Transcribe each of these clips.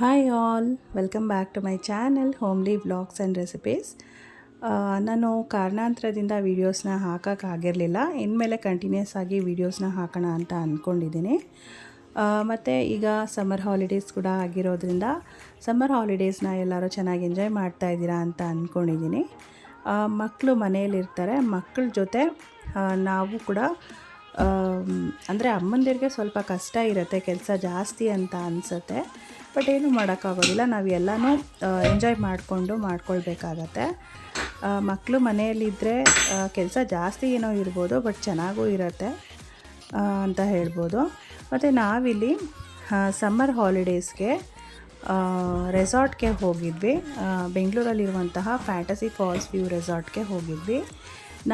Hi all welcome back to my channel homely vlogs and recipes ನಾನು ಕಾರಣಾಂತರದಿಂದ ವೀಡಿಯೋಸ್ನ ಹಾಕೋಕ್ಕಾಗಿರಲಿಲ್ಲ ಇನ್ಮೇಲೆ ಕಂಟಿನ್ಯೂಸ್ ಆಗಿ ವೀಡಿಯೋಸ್ನ ಹಾಕೋಣ ಅಂತ ಅಂದ್ಕೊಂಡಿದ್ದೀನಿ ಮತ್ತು ಈಗ ಸಮ್ಮರ್ ಹಾಲಿಡೇಸ್ ಕೂಡ ಆಗಿರೋದ್ರಿಂದ ಸಮ್ಮರ್ ಹಾಲಿಡೇಸ್ನ ಎಲ್ಲರೂ ಚೆನ್ನಾಗಿ ಎಂಜಾಯ್ ಮಾಡ್ತಾ ಇದ್ದೀರಾ ಅಂತ ಅಂದ್ಕೊಂಡಿದ್ದೀನಿ ಮಕ್ಕಳು ಮನೆಯಲ್ಲಿರ್ತಾರೆ ಮಕ್ಕಳ ಜೊತೆ ನಾವು ಕೂಡ ಅಂದರೆ ಅಮ್ಮಂದಿರಿಗೆ ಸ್ವಲ್ಪ ಕಷ್ಟ ಇರುತ್ತೆ, ಕೆಲಸ ಜಾಸ್ತಿ ಅಂತ ಅನಿಸುತ್ತೆ. ಬಟ್ ಏನು ಮಾಡೋಕ್ಕಾಗೋದಿಲ್ಲ. ನಾವು ಎಲ್ಲನೂ ಎಂಜಾಯ್ ಮಾಡಿಕೊಂಡು ಮಾಡ್ಕೊಳ್ಬೇಕಾಗತ್ತೆ. ಮಕ್ಕಳು ಮನೆಯಲ್ಲಿದ್ದರೆ ಕೆಲಸ ಜಾಸ್ತಿ ಏನೋ ಇರ್ಬೋದು ಬಟ್ ಚೆನ್ನಾಗೂ ಇರುತ್ತೆ ಅಂತ ಹೇಳ್ಬೋದು. ಮತ್ತು ನಾವಿಲ್ಲಿ ಸಮ್ಮರ್ ಹಾಲಿಡೇಸ್ಗೆ ರೆಸಾರ್ಟ್ಗೆ ಹೋಗಿದ್ವಿ. ಬೆಂಗಳೂರಲ್ಲಿರುವಂತಹ ಫ್ಯಾಂಟಸಿ ಫಾಲ್ಸ್ ವ್ಯೂ ರೆಸಾರ್ಟ್ಗೆ ಹೋಗಿದ್ವಿ.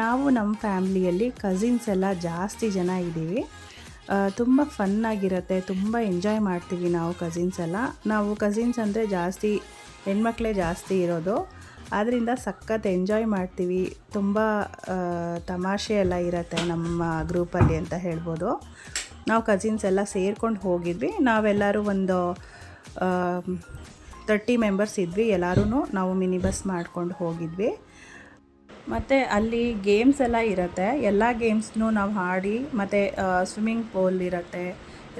ನಾವು ನಮ್ಮ ಫ್ಯಾಮ್ಲಿಯಲ್ಲಿ ಕಸಿನ್ಸ್ ಎಲ್ಲ ಜಾಸ್ತಿ ಜನ ಇದ್ದೀವಿ. ತುಂಬ ಫನ್ನಾಗಿರುತ್ತೆ ತುಂಬ ಎಂಜಾಯ್ ಮಾಡ್ತೀವಿ ನಾವು ಕಸಿನ್ಸ್ ಎಲ್ಲ. ನಾವು ಕಸಿನ್ಸ್ ಅಂದರೆ ಜಾಸ್ತಿ, ಹೆಣ್ಮಕ್ಳೇ ಜಾಸ್ತಿ ಇರೋದು. ಆದ್ದರಿಂದ ಸಖತ್ ಎಂಜಾಯ್ ಮಾಡ್ತೀವಿ. ತುಂಬ ತಮಾಷೆ ಎಲ್ಲ ಇರುತ್ತೆ ನಮ್ಮ ಗ್ರೂಪಲ್ಲಿ ಅಂತ ಹೇಳ್ಬೋದು. ನಾವು ಕಸಿನ್ಸ್ ಎಲ್ಲ ಸೇರ್ಕೊಂಡು ಹೋಗಿದ್ವಿ. ನಾವೆಲ್ಲರೂ ಒಂದು ತರ್ಟಿ ಮೆಂಬರ್ಸ್ ಇದ್ವಿ. ಎಲ್ಲರೂ ನಾವು ಮಿನಿ ಬಸ್ ಮಾಡ್ಕೊಂಡು ಹೋಗಿದ್ವಿ. ಮತ್ತು ಅಲ್ಲಿ ಗೇಮ್ಸ್ ಎಲ್ಲ ಇರುತ್ತೆ. ಎಲ್ಲ ಗೇಮ್ಸ್ನೂ ನಾವು ಆಡಿ ಮತ್ತು ಸ್ವಿಮ್ಮಿಂಗ್ ಪೂಲ್ ಇರುತ್ತೆ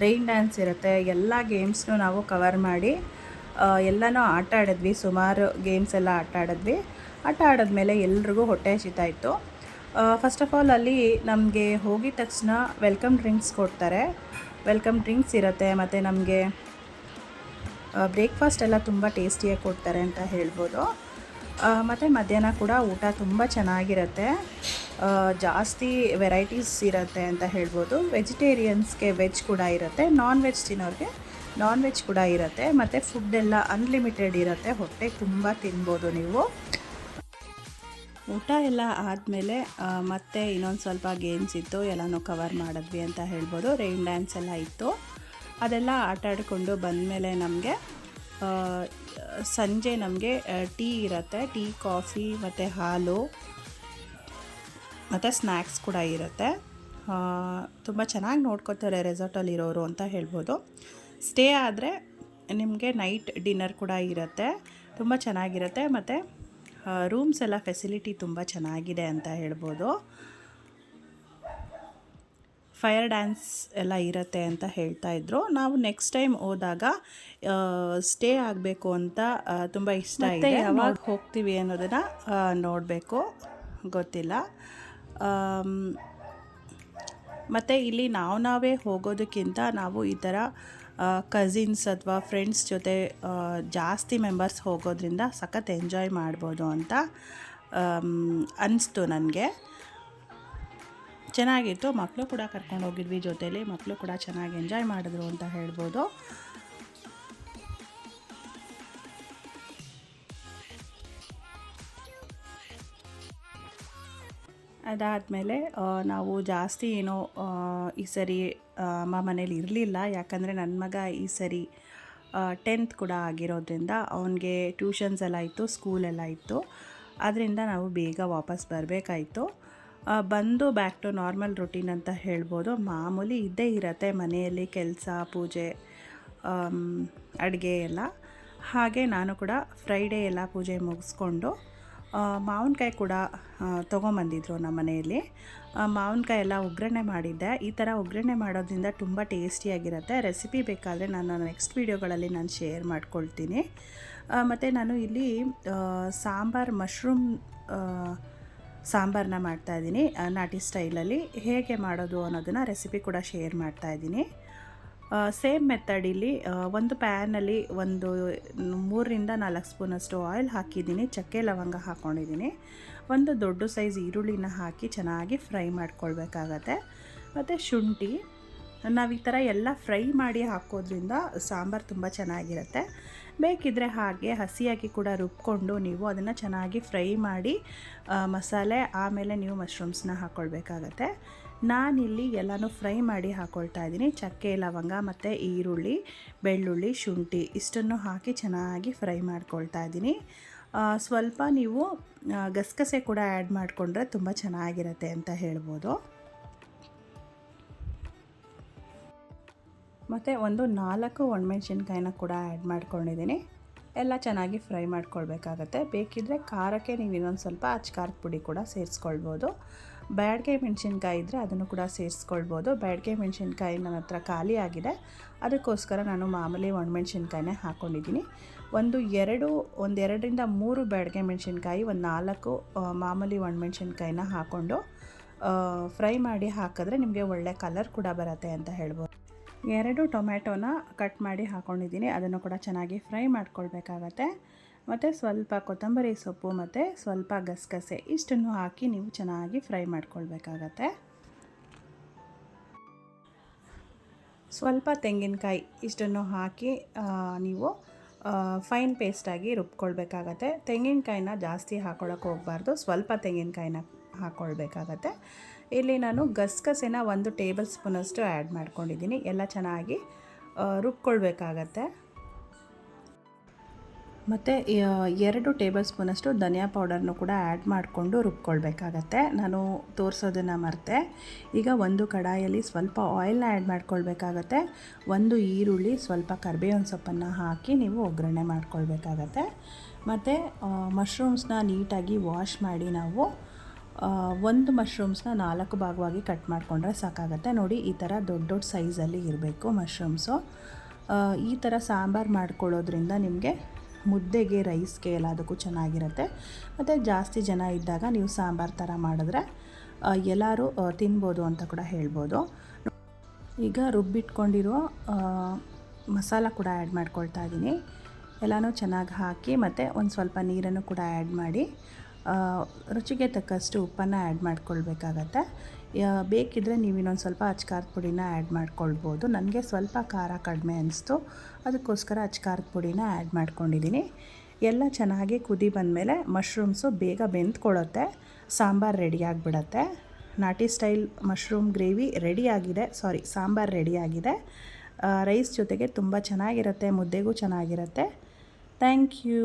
ರೈನ್ ಡ್ಯಾನ್ಸ್ ಇರುತ್ತೆ, ಎಲ್ಲ ಗೇಮ್ಸ್ನೂ ನಾವು ಕವರ್ ಮಾಡಿ ಎಲ್ಲನೂ ಆಟ ಆಡಿದ್ವಿ. ಸುಮಾರು ಗೇಮ್ಸ್ ಎಲ್ಲ ಆಟ ಆಡಿದ್ವಿ. ಆಟ ಆಡಿದ್ಮೇಲೆ ಎಲ್ರಿಗೂ ಹೊಟ್ಟೆ ಹಸಿತಾ ಇತ್ತು. ಫಸ್ಟ್ ಆಫ್ ಆಲ್ ಅಲ್ಲಿ ನಮಗೆ ಹೋಗಿದ ತಕ್ಷಣ ವೆಲ್ಕಮ್ ಡ್ರಿಂಕ್ಸ್ ಕೊಡ್ತಾರೆ. ವೆಲ್ಕಮ್ ಡ್ರಿಂಕ್ಸ್ ಇರುತ್ತೆ, ಮತ್ತು ನಮಗೆ ಬ್ರೇಕ್ಫಾಸ್ಟ್ ಎಲ್ಲ ತುಂಬ ಟೇಸ್ಟಿಯಾಗಿ ಕೊಡ್ತಾರೆ ಅಂತ ಹೇಳ್ಬೋದು. ಮತ್ತು ಮಧ್ಯಾಹ್ನ ಕೂಡ ಊಟ ತುಂಬ ಚೆನ್ನಾಗಿರುತ್ತೆ. ಜಾಸ್ತಿ ವೆರೈಟೀಸ್ ಇರುತ್ತೆ ಅಂತ ಹೇಳ್ಬೋದು. ವೆಜಿಟೇರಿಯನ್ಸ್ಗೆ ವೆಜ್ ಕೂಡ ಇರುತ್ತೆ. ನಾನ್ ವೆಜ್ ತಿನ್ನೋರಿಗೆ ನಾನ್ ವೆಜ್ ಕೂಡ ಇರುತ್ತೆ. ಮತ್ತು ಫುಡ್ ಎಲ್ಲ ಅನ್ಲಿಮಿಟೆಡ್ ಇರುತ್ತೆ. ಹೊಟ್ಟೆ ತುಂಬ ತಿನ್ಬೋದು ನೀವು. ಊಟ ಎಲ್ಲ ಆದಮೇಲೆ ಮತ್ತೆ ಇನ್ನೊಂದು ಸ್ವಲ್ಪ ಗೇಮ್ಸ್ ಇತ್ತು ಎಲ್ಲನೂ ಕವರ್ ಮಾಡಿದ್ವಿ ಅಂತ ಹೇಳ್ಬೋದು. ರೈನ್ ಡ್ಯಾನ್ಸ್ ಎಲ್ಲ ಇತ್ತು. ಅದೆಲ್ಲ ಆಟ ಆಡಿಕೊಂಡು ಬಂದಮೇಲೆ ನಮಗೆ ಸಂಜೆ ನಮಗೆ ಟೀ ಇರುತ್ತೆ, ಟೀ, ಕಾಫಿ ಮತ್ತು ಹಾಲು, ಮತ್ತು ಸ್ನ್ಯಾಕ್ಸ್ ಕೂಡ ಇರುತ್ತೆ. ತುಂಬ ಚೆನ್ನಾಗಿ ನೋಡ್ಕೋತಾರೆ ರೆಸಾರ್ಟಲ್ಲಿರೋರು ಅಂತ ಹೇಳ್ಬೋದು. ಸ್ಟೇ ಆದರೆ ನಿಮಗೆ ನೈಟ್ ಡಿನ್ನರ್ ಕೂಡ ಇರುತ್ತೆ, ತುಂಬ ಚೆನ್ನಾಗಿರುತ್ತೆ, ಮತ್ತು ರೂಮ್ಸ್ ಎಲ್ಲ ಫೆಸಿಲಿಟಿ ತುಂಬ ಚೆನ್ನಾಗಿದೆ ಅಂತ ಹೇಳ್ಬೋದು. ಫೈರ್ ಡ್ಯಾನ್ಸ್ ಎಲ್ಲ ಇರುತ್ತೆ ಅಂತ ಹೇಳ್ತಾ ಇದ್ರು. ನಾವು ನೆಕ್ಸ್ಟ್ ಟೈಮ್ ಹೋದಾಗ ಸ್ಟೇ ಆಗಬೇಕು ಅಂತ ತುಂಬ ಇಷ್ಟ ಇದೆ. ಯಾವಾಗ ಹೋಗ್ತೀವಿ ಅನ್ನೋದನ್ನು ನೋಡಬೇಕು. ಗೊತ್ತಿಲ್ಲ. ಮತ್ತು ಇಲ್ಲಿ ನಾವು ನಾವೇ ಹೋಗೋದಕ್ಕಿಂತ ನಾವು ಈ ಥರ ಕಸಿನ್ಸ್ ಅಥವಾ ಫ್ರೆಂಡ್ಸ್ ಜೊತೆ ಜಾಸ್ತಿ ಮೆಂಬರ್ಸ್ ಹೋಗೋದ್ರಿಂದ ಸಖತ್ ಎಂಜಾಯ್ ಮಾಡ್ಬೋದು ಅಂತ ಅನಿಸ್ತು ನನಗೆ. ಚೆನ್ನಾಗಿತ್ತು. ಮಕ್ಕಳು ಕೂಡ ಕರ್ಕೊಂಡು ಹೋಗಿದ್ವಿ ಜೊತೇಲಿ. ಮಕ್ಕಳು ಕೂಡ ಚೆನ್ನಾಗಿ ಎಂಜಾಯ್ ಮಾಡಿದ್ರು ಅಂತ ಹೇಳ್ಬೋದು. ಅದಾದಮೇಲೆ ನಾವು ಜಾಸ್ತಿ ಏನೋ ಈ ಸರಿ ಅಮ್ಮ ಮನೇಲಿ ಇರಲಿಲ್ಲ. ಯಾಕಂದರೆ ನನ್ನ ಮಗ ಈ ಸರಿ ಟೆಂತ್ ಕೂಡ ಆಗಿರೋದ್ರಿಂದ ಅವನಿಗೆ ಟ್ಯೂಷನ್ಸ್ ಎಲ್ಲ ಇತ್ತು ಸ್ಕೂಲೆಲ್ಲ ಇತ್ತು. ಅದರಿಂದ ನಾವು ಬೇಗ ವಾಪಸ್ ಬರಬೇಕಾಯಿತು. ಬಂದು ಬ್ಯಾಕ್ ಟು ನಾರ್ಮಲ್ ರೊಟೀನ್ ಅಂತ ಹೇಳ್ಬೋದು. ಮಾಮೂಲಿ ಇದ್ದೇ ಇರತ್ತೆ ಮನೆಯಲ್ಲಿ ಕೆಲಸ, ಪೂಜೆ ಅಡುಗೆ ಎಲ್ಲ. ಹಾಗೆ ನಾನು ಕೂಡ ಫ್ರೈಡೇ ಎಲ್ಲ ಪೂಜೆ ಮುಗಿಸ್ಕೊಂಡು ಮಾವಿನಕಾಯಿ ಕೂಡ ತೊಗೊಂಬಂದಿದ್ರು ನಮ್ಮ ಮನೆಯಲ್ಲಿ. ಮಾವಿನಕಾಯಿ ಎಲ್ಲ ಒಗ್ಗರಣೆ ಮಾಡಿದ್ದೆ. ಈ ಥರ ಒಗ್ಗರಣೆ ಮಾಡೋದ್ರಿಂದ ತುಂಬ ಟೇಸ್ಟಿಯಾಗಿರುತ್ತೆ ರೆಸಿಪಿ ಬೇಕಾದರೆ ನಾನು ನೆಕ್ಸ್ಟ್ ವೀಡಿಯೋಗಳಲ್ಲಿ ನಾನು ಶೇರ್ ಮಾಡ್ಕೊಳ್ತೀನಿ. ಮತ್ತು ನಾನು ಇಲ್ಲಿ ಸಾಂಬಾರ್ ಮಶ್ರೂಮ್ ಸಾಂಬಾರನ್ನ ಮಾಡ್ತಾಯಿದ್ದೀನಿ ನಾಟಿ ಸ್ಟೈಲಲ್ಲಿ. ಹೇಗೆ ಮಾಡೋದು ಅನ್ನೋದನ್ನು ರೆಸಿಪಿ ಕೂಡ ಶೇರ್ ಮಾಡ್ತಾಯಿದ್ದೀನಿ ಸೇಮ್ ಮೆಥಡ್ ಇಲ್ಲಿ ಆ, ಒಂದು ಪ್ಯಾನಲ್ಲಿ ಒಂದು ಮೂರರಿಂದ ನಾಲ್ಕು ಸ್ಪೂನಷ್ಟು ಆಯಿಲ್ ಹಾಕಿದ್ದೀನಿ ಚಕ್ಕೆ ಲವಂಗ ಹಾಕ್ಕೊಂಡಿದ್ದೀನಿ ಒಂದು ದೊಡ್ಡ ಸೈಜ್ ಈರುಳ್ಳಿನ ಹಾಕಿ ಚೆನ್ನಾಗಿ ಫ್ರೈ ಮಾಡ್ಕೊಳ್ಬೇಕಾಗತ್ತೆ. ಮತ್ತು ಶುಂಠಿ ನಾವು ಈ ಥರ ಎಲ್ಲ ಫ್ರೈ ಮಾಡಿ ಹಾಕೋದ್ರಿಂದ ಸಾಂಬಾರು ತುಂಬ ಚೆನ್ನಾಗಿರುತ್ತೆ. ಬೇಕಿದ್ದರೆ ಹಾಗೆ ಹಸಿಯಾಗಿ ಕೂಡ ರುಬ್ಕೊಂಡು ನೀವು ಅದನ್ನು ಚೆನ್ನಾಗಿ ಫ್ರೈ ಮಾಡಿ ಮಸಾಲೆ, ಆಮೇಲೆ ನೀವು ಮಶ್ರೂಮ್ಸ್ನ ಹಾಕ್ಕೊಳ್ಬೇಕಾಗತ್ತೆ ನಾನಿಲ್ಲಿ ಎಲ್ಲನೂ ಫ್ರೈ ಮಾಡಿ ಹಾಕ್ಕೊಳ್ತಾ ಇದ್ದೀನಿ. ಚಕ್ಕೆ, ಲವಂಗ ಮತ್ತು ಈರುಳ್ಳಿ, ಬೆಳ್ಳುಳ್ಳಿ, ಶುಂಠಿ ಇಷ್ಟನ್ನು ಹಾಕಿ ಚೆನ್ನಾಗಿ ಫ್ರೈ ಮಾಡ್ಕೊಳ್ತಾ ಇದ್ದೀನಿ. ಸ್ವಲ್ಪ ನೀವು ಗಸಗಸೆ ಕೂಡ ಆ್ಯಡ್ ಮಾಡಿಕೊಂಡ್ರೆ ತುಂಬ ಚೆನ್ನಾಗಿರುತ್ತೆ ಅಂತ ಹೇಳ್ಬೋದು. ಮತ್ತು ಒಂದು ನಾಲ್ಕು ಒಣಮೆಣ್ಸಿನ್ಕಾಯಿನ ಕೂಡ ಆ್ಯಡ್ ಮಾಡ್ಕೊಂಡಿದ್ದೀನಿ. ಎಲ್ಲ ಚೆನ್ನಾಗಿ ಫ್ರೈ ಮಾಡ್ಕೊಳ್ಬೇಕಾಗತ್ತೆ. ಬೇಕಿದ್ದರೆ ಖಾರಕ್ಕೆ ನೀವು ಇನ್ನೊಂದು ಸ್ವಲ್ಪ ಅಚ್ಕಾರದ ಪುಡಿ ಕೂಡ ಸೇರಿಸ್ಕೊಳ್ಬೋದು. ಬ್ಯಾಡ್ಗೆ ಮೆಣಸಿನ್ಕಾಯಿ ಇದ್ದರೆ ಅದನ್ನು ಕೂಡ ಸೇರಿಸ್ಕೊಳ್ಬೋದು. ಬ್ಯಾಡ್ಗೆ ಮೆಣಸಿನ್ಕಾಯಿ ನನ್ನ ಹತ್ರ ಖಾಲಿ ಅದಕ್ಕೋಸ್ಕರ ನಾನು ಮಾಮೂಲಿ ಒಣಮೆಣ್ಸಿನ್ಕಾಯಿನೇ ಹಾಕ್ಕೊಂಡಿದ್ದೀನಿ ಒಂದು ಎರಡು ಒಂದೆರಡರಿಂದ ಮೂರು ಬ್ಯಾಡ್ಗೆ ಮೆಣಸಿನ್ಕಾಯಿ, ಒಂದು ನಾಲ್ಕು ಮಾಮೂಲಿ ಮಾಮೂಲಿ ಒಣಮೆಣ್ಸಿನ್ಕಾಯಿನ ಹಾಕ್ಕೊಂಡು ಫ್ರೈ ಮಾಡಿ ಹಾಕಿದ್ರೆ ನಿಮಗೆ ಒಳ್ಳೆ ಕಲರ್ ಕೂಡ ಬರುತ್ತೆ ಅಂತ ಹೇಳ್ಬೋದು. ಎರಡು ಟೊಮ್ಯಾಟೋನ ಕಟ್ ಮಾಡಿ ಹಾಕ್ಕೊಂಡಿದ್ದೀನಿ ಅದನ್ನು ಕೂಡ ಚೆನ್ನಾಗಿ ಫ್ರೈ ಮಾಡ್ಕೊಳ್ಬೇಕಾಗತ್ತೆ. ಮತ್ತು ಸ್ವಲ್ಪ ಕೊತ್ತಂಬರಿ ಸೊಪ್ಪು ಮತ್ತು ಸ್ವಲ್ಪ ಗಸಗಸೆ ಇಷ್ಟನ್ನು ಹಾಕಿ ನೀವು ಚೆನ್ನಾಗಿ ಫ್ರೈ ಮಾಡ್ಕೊಳ್ಬೇಕಾಗತ್ತೆ. ಸ್ವಲ್ಪ ತೆಂಗಿನಕಾಯಿ ಇಷ್ಟನ್ನು ಹಾಕಿ ನೀವು ಫೈನ್ ಪೇಸ್ಟಾಗಿ ರುಬ್ಕೊಳ್ಬೇಕಾಗತ್ತೆ. ತೆಂಗಿನಕಾಯಿನ ಜಾಸ್ತಿ ಹಾಕೊಳ್ಳೋಕೆ ಹೋಗಬಾರ್ದು. ಸ್ವಲ್ಪ ತೆಂಗಿನಕಾಯಿನ ಹಾಕ್ಕೊಳ್ಬೇಕಾಗತ್ತೆ ಇಲ್ಲಿ ನಾನು ಗಸಗಸೆನ ಒಂದು ಟೇಬಲ್ ಸ್ಪೂನಷ್ಟು ಆ್ಯಡ್ ಮಾಡ್ಕೊಂಡಿದ್ದೀನಿ. ಎಲ್ಲ ಚೆನ್ನಾಗಿ ರುಬ್ಕೊಳ್ಬೇಕಾಗತ್ತೆ. ಮತ್ತು ಎರಡು ಟೇಬಲ್ ಸ್ಪೂನಷ್ಟು ಧನಿಯಾ ಪೌಡರ್ನು ಕೂಡ ಆ್ಯಡ್ ಮಾಡಿಕೊಂಡು ರುಬ್ಕೊಳ್ಬೇಕಾಗತ್ತೆ. ನಾನು ತೋರಿಸೋದನ್ನು ಮರೆತೆ. ಈಗ ಒಂದು ಕಡಾಯಲ್ಲಿ ಸ್ವಲ್ಪ ಆಯಿಲ್ನ ಆ್ಯಡ್ ಮಾಡ್ಕೊಳ್ಬೇಕಾಗತ್ತೆ. ಒಂದು ಈರುಳ್ಳಿ, ಸ್ವಲ್ಪ ಕರಿಬೇವಿನ ಸೊಪ್ಪನ್ನು ಹಾಕಿ ನೀವು ಒಗ್ಗರಣೆ ಮಾಡ್ಕೊಳ್ಬೇಕಾಗತ್ತೆ. ಮತ್ತು ಮಶ್ರೂಮ್ಸ್ನ ನೀಟಾಗಿ ವಾಶ್ ಮಾಡಿ ನಾವು ಒಂದು ಮಶ್ರೂಮ್ಸ್ನ ನಾಲ್ಕು ಭಾಗವಾಗಿ ಕಟ್ ಮಾಡಿಕೊಂಡ್ರೆ ಸಾಕಾಗತ್ತೆ. ನೋಡಿ, ಈ ಥರ ದೊಡ್ಡ ದೊಡ್ಡ ಸೈಜಲ್ಲಿ ಇರಬೇಕು ಮಶ್ರೂಮ್ಸು ಈ ಥರ ಸಾಂಬಾರು ಮಾಡ್ಕೊಳ್ಳೋದ್ರಿಂದ ನಿಮಗೆ ಮುದ್ದೆಗೆ ರೈಸ್ಗೆ ಎಲ್ಲದಕ್ಕೂ ಚೆನ್ನಾಗಿರುತ್ತೆ. ಮತ್ತು ಜಾಸ್ತಿ ಜನ ಇದ್ದಾಗ ನೀವು ಸಾಂಬಾರು ಥರ ಮಾಡಿದ್ರೆ ಎಲ್ಲರೂ ತಿನ್ಬೋದು ಅಂತ ಕೂಡ ಹೇಳ್ಬೋದು. ಈಗ ರುಬ್ಬಿಟ್ಕೊಂಡಿರೋ ಮಸಾಲ ಕೂಡ ಆ್ಯಡ್ ಮಾಡ್ಕೊಳ್ತಾ ಇದ್ದೀನಿ ಎಲ್ಲನೂ ಚೆನ್ನಾಗಿ ಹಾಕಿ, ಮತ್ತು ಒಂದು ಸ್ವಲ್ಪ ನೀರನ್ನು ಕೂಡ ಆ್ಯಡ್ ಮಾಡಿ ರುಚಿಗೆ ತಕ್ಕಷ್ಟು ಉಪ್ಪನ್ನು ಆ್ಯಡ್ ಮಾಡ್ಕೊಳ್ಬೇಕಾಗತ್ತೆ. ಬೇಕಿದ್ದರೆ ನೀವು ಇನ್ನೊಂದು ಸ್ವಲ್ಪ ಅಚ್ಕಾರದ ಪುಡಿನ ಆ್ಯಡ್ ಮಾಡ್ಕೊಳ್ಬೋದು. ನನಗೆ ಸ್ವಲ್ಪ ಖಾರ ಕಡಿಮೆ ಅನಿಸ್ತು. ಅದಕ್ಕೋಸ್ಕರ ಅಚ್ಕಾರದ ಪುಡಿನ ಆ್ಯಡ್ ಮಾಡ್ಕೊಂಡಿದ್ದೀನಿ. ಎಲ್ಲ ಚೆನ್ನಾಗಿ ಕುದಿ ಬಂದಮೇಲೆ ಮಶ್ರೂಮ್ಸು ಬೇಗ ಬೆಂದ್ಕೊಳ್ಳುತ್ತೆ. ಸಾಂಬಾರು ರೆಡಿ ಆಗಿಬಿಡತ್ತೆ. ನಾಟಿ ಸ್ಟೈಲ್ ಮಶ್ರೂಮ್ ಗ್ರೇವಿ ರೆಡಿಯಾಗಿದೆ ಸಾರಿ, ಸಾಂಬಾರು ರೆಡಿಯಾಗಿದೆ ರೈಸ್ ಜೊತೆಗೆ ತುಂಬ ಚೆನ್ನಾಗಿರುತ್ತೆ, ಮುದ್ದೆಗೂ ಚೆನ್ನಾಗಿರುತ್ತೆ. Thank you.